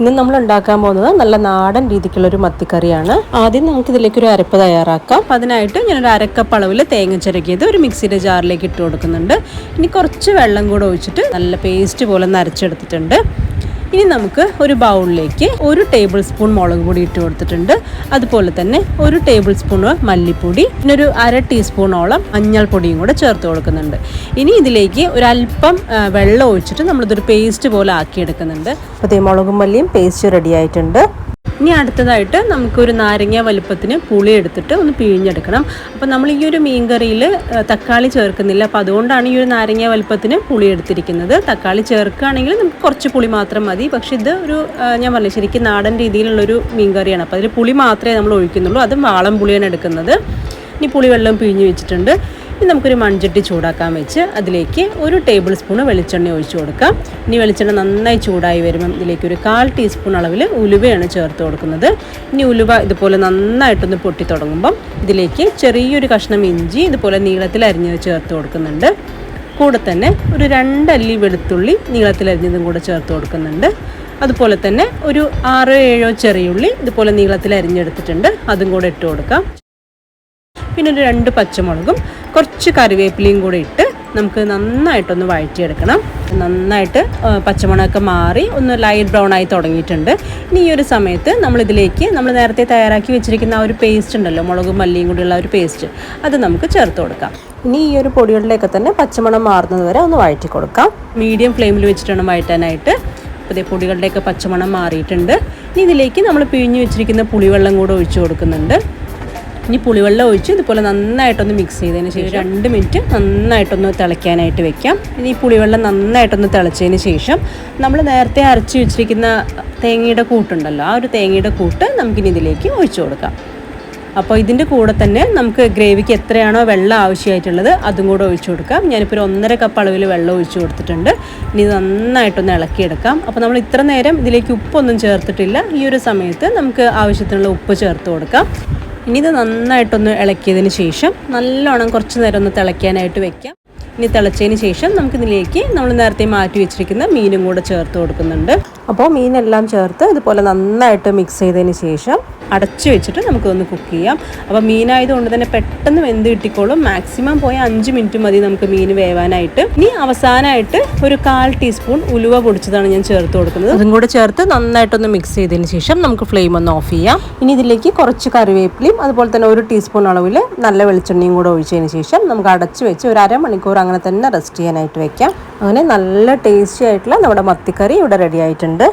ഇന്ന് നമ്മൾ ഉണ്ടാക്കാൻ പോകുന്നത് നല്ല നാടൻ രീതിക്കുള്ള ഒരു മത്തിക്കറിയാണ്. ആദ്യം നമുക്ക് ഇതിലേക്ക് ഒരു അരപ്പ് തയ്യാറാക്കാം. അതിനായിട്ട് അതിനായിട്ട് ഞാനൊരു അരക്കപ്പ് അളവിൽ തേങ്ങ ചിരക്കിയത് ഒരു മിക്സിയുടെ ജാറിലേക്ക് ഇട്ട് കൊടുക്കുന്നുണ്ട്. ഇനി കുറച്ച് വെള്ളം കൂടെ ഒഴിച്ചിട്ട് നല്ല പേസ്റ്റ് പോലെ നരച്ചെടുത്തിട്ടുണ്ട് ഇനി നമുക്ക് ഒരു ബൗളിലേക്ക് ഒരു ടേബിൾ സ്പൂൺ മുളക് പൊടി ഇട്ട് കൊടുത്തിട്ടുണ്ട്. അതുപോലെ തന്നെ ഒരു ടേബിൾ സ്പൂൺ മല്ലിപ്പൊടി പിന്നെ ഒരു അര ടീസ്പൂണോളം മഞ്ഞൾപ്പൊടിയും കൂടെ ചേർത്ത് കൊടുക്കുന്നുണ്ട്. ഇനി ഇതിലേക്ക് ഒരല്പം വെള്ളം ഒഴിച്ചിട്ട് നമ്മളിതൊരു പേസ്റ്റ് പോലെ ആക്കിയെടുക്കുന്നുണ്ട്. അപ്പോൾ മുളകും മല്ലിയും പേസ്റ്റ് റെഡി ആയിട്ടുണ്ട്. ഇനി അടുത്തതായിട്ട് നമുക്കൊരു നാരങ്ങ വലുപ്പത്തിന് പുളി എടുത്തിട്ട് ഒന്ന് പിഴിഞ്ഞെടുക്കണം. അപ്പോൾ നമ്മൾ ഈ ഒരു മീൻകറിയിൽ തക്കാളി ചേർക്കുന്നില്ല. അപ്പോൾ അതുകൊണ്ടാണ് ഈ ഒരു നാരങ്ങ വലുപ്പത്തിന് പുളി എടുത്തിരിക്കുന്നത്. തക്കാളി ചേർക്കുകയാണെങ്കിൽ നമുക്ക് കുറച്ച് പുളി മാത്രം മതി. പക്ഷെ ഇത് ഒരു ഞാൻ പറഞ്ഞു ശരിക്കും നാടൻ രീതിയിലുള്ളൊരു മീൻകറിയാണ്. അപ്പോൾ അതിൽ പുളി മാത്രമേ നമ്മൾ ഒഴിക്കുന്നുള്ളൂ. അതും വാളം പുളിയാണ് എടുക്കുന്നത്. ഇനി പുളിവെള്ളം പിഴിഞ്ഞ് വെച്ചിട്ടുണ്ട്. ഇനി നമുക്കൊരു മൺചട്ടി ചൂടാക്കാൻ വെച്ച് അതിലേക്ക് ഒരു ടേബിൾ സ്പൂൺ വെളിച്ചെണ്ണ ഒഴിച്ചു കൊടുക്കാം. ഇനി വെളിച്ചെണ്ണ നന്നായി ചൂടായി വരുമ്പം ഇതിലേക്ക് ഒരു കാൽ ടീസ്പൂൺ അളവിൽ ഉലുവയാണ് ചേർത്ത് കൊടുക്കുന്നത്. ഇനി ഉലുവ ഇതുപോലെ നന്നായിട്ടൊന്ന് പൊട്ടി തുടങ്ങുമ്പം ഇതിലേക്ക് ചെറിയൊരു കഷ്ണം ഇഞ്ചി ഇതുപോലെ നീളത്തിൽ അരിഞ്ഞത് ചേർത്ത് കൊടുക്കുന്നുണ്ട്. കൂടെ തന്നെ ഒരു രണ്ടല്ലി വെളുത്തുള്ളി നീളത്തിൽ അരിഞ്ഞതും കൂടെ ചേർത്ത് കൊടുക്കുന്നുണ്ട്. അതുപോലെ തന്നെ ഒരു ആറോ ഏഴോ ചെറിയുള്ളി ഇതുപോലെ നീളത്തിൽ അരിഞ്ഞെടുത്തിട്ടുണ്ട്. അതും കൂടെ ഇട്ട് കൊടുക്കാം. പിന്നെ ഒരു രണ്ട് പച്ചമുളകും കുറച്ച് കറിവേപ്പിലയും കൂടെ ഇട്ട് നമുക്ക് നന്നായിട്ടൊന്ന് വഴറ്റിയെടുക്കണം. നന്നായിട്ട് പച്ചമുളകൊക്കെ മാറി ഒന്ന് ലൈറ്റ് ബ്രൗൺ ആയി തുടങ്ങിയിട്ടുണ്ട്. ഇനി ഈ ഒരു സമയത്ത് നമ്മളിതിലേക്ക് നമ്മൾ നേരത്തെ തയ്യാറാക്കി വെച്ചിരിക്കുന്ന ആ ഒരു പേസ്റ്റ് ഉണ്ടല്ലോ മുളകും മല്ലിയും കൂടിയുള്ള ഒരു പേസ്റ്റ് അത് നമുക്ക് ചേർത്ത് കൊടുക്കാം. ഇനി ഈ ഒരു പൊടികളിലേക്ക് തന്നെ പച്ചമുളക് മാറുന്നത് വരെ ഒന്ന് വഴറ്റി കൊടുക്കാം. മീഡിയം ഫ്ലെയിമിൽ വെച്ചിട്ടാണ് വഴറ്റാനായിട്ട്. അപ്പോൾ പൊടികളുടെയൊക്കെ പച്ചമണം മാറിയിട്ടുണ്ട്. ഇനി ഇതിലേക്ക് നമ്മൾ പിഴിഞ്ഞ് വെച്ചിരിക്കുന്ന പുളിവെള്ളം കൂടെ ഒഴിച്ചു കൊടുക്കുന്നുണ്ട്. ഇനി പുളിവെള്ളം ഒഴിച്ച് ഇതുപോലെ നന്നായിട്ടൊന്ന് മിക്സ് ചെയ്തതിന് ശേഷം രണ്ട് മിനിറ്റ് നന്നായിട്ടൊന്ന് തിളയ്ക്കാനായിട്ട് വെക്കാം. ഇനി ഈ പുളിവെള്ളം നന്നായിട്ടൊന്ന് തിളച്ചതിന് ശേഷം നമ്മൾ നേരത്തെ അരച്ച് വെച്ചിരിക്കുന്ന തേങ്ങയുടെ കൂട്ടുണ്ടല്ലോ ആ ഒരു തേങ്ങയുടെ കൂട്ട് നമുക്കിനി ഇതിലേക്ക് ഒഴിച്ചു കൊടുക്കാം. അപ്പോൾ ഇതിന്റെ കൂടെ തന്നെ നമുക്ക് ഗ്രേവിക്ക് എത്രയാണോ വെള്ളം ആവശ്യമായിട്ടുള്ളത് അതും കൂടെ ഒഴിച്ചു കൊടുക്കാം. ഞാനിപ്പോൾ ഒരു ഒന്നര കപ്പ് അളവിൽ വെള്ളം ഒഴിച്ചു കൊടുത്തിട്ടുണ്ട്. ഇനി നന്നായിട്ടൊന്ന് ഇളക്കിയെടുക്കാം. അപ്പോൾ നമ്മൾ ഇത്ര നേരം ഇതിലേക്ക് ഉപ്പൊന്നും ചേർത്തിട്ടില്ല. ഈ ഒരു സമയത്ത് നമുക്ക് ആവശ്യത്തിനുള്ള ഉപ്പ് ചേർത്ത് കൊടുക്കാം. ഇനി ഇത് നന്നായിട്ടൊന്ന് ഇളക്കിയതിന് ശേഷം നല്ലോണം കുറച്ച് നേരം ഒന്ന് തിളയ്ക്കാനായിട്ട് വെക്കാം. ഇനി തിളച്ചതിന് ശേഷം നമുക്കിതിലേക്ക് നമ്മൾ നേരത്തെ മാറ്റി വെച്ചിരിക്കുന്ന മീനും കൂടെ ചേർത്ത് കൊടുക്കുന്നുണ്ട്. അപ്പോൾ മീനെല്ലാം ചേർത്ത് ഇതുപോലെ നന്നായിട്ട് മിക്സ് ചെയ്തതിന് ശേഷം അടച്ചു വെച്ചിട്ട് നമുക്കൊന്ന് കുക്ക് ചെയ്യാം. അപ്പോൾ മീനായതുകൊണ്ട് തന്നെ പെട്ടെന്ന് വെന്ത് കിട്ടിക്കോളും. മാക്സിമം പോയ അഞ്ച് മിനിറ്റ് മതി നമുക്ക് മീൻ വേവാനായിട്ട്. ഇനി അവസാനമായിട്ട് ഒരു കാൽ ടീസ്പൂൺ ഉലുവ പൊടിച്ചതാണ് ഞാൻ ചേർത്ത് കൊടുക്കുന്നത്. അതും കൂടെ ചേർത്ത് നന്നായിട്ടൊന്ന് മിക്സ് ചെയ്തതിന് ശേഷം നമുക്ക് ഫ്ലെയിം ഒന്ന് ഓഫ് ചെയ്യാം. ഇനി ഇതിലേക്ക് കുറച്ച് കറിവേപ്പിലയും അതുപോലെ തന്നെ ഒരു ടീസ്പൂൺ അളവിൽ നല്ല വെളിച്ചെണ്ണയും കൂടെ ഒഴിച്ചതിന് ശേഷം നമുക്ക് അടച്ചു വെച്ച് ഒരു അരമണിക്കൂർ അങ്ങനെ തന്നെ റെസ്റ്റ് ചെയ്യാനായിട്ട് വെക്കാം. അങ്ങനെ നല്ല ടേസ്റ്റി ആയിട്ടുള്ള നമ്മുടെ മത്തിക്കറി ഇവിടെ റെഡി ആയിട്ടുണ്ട്.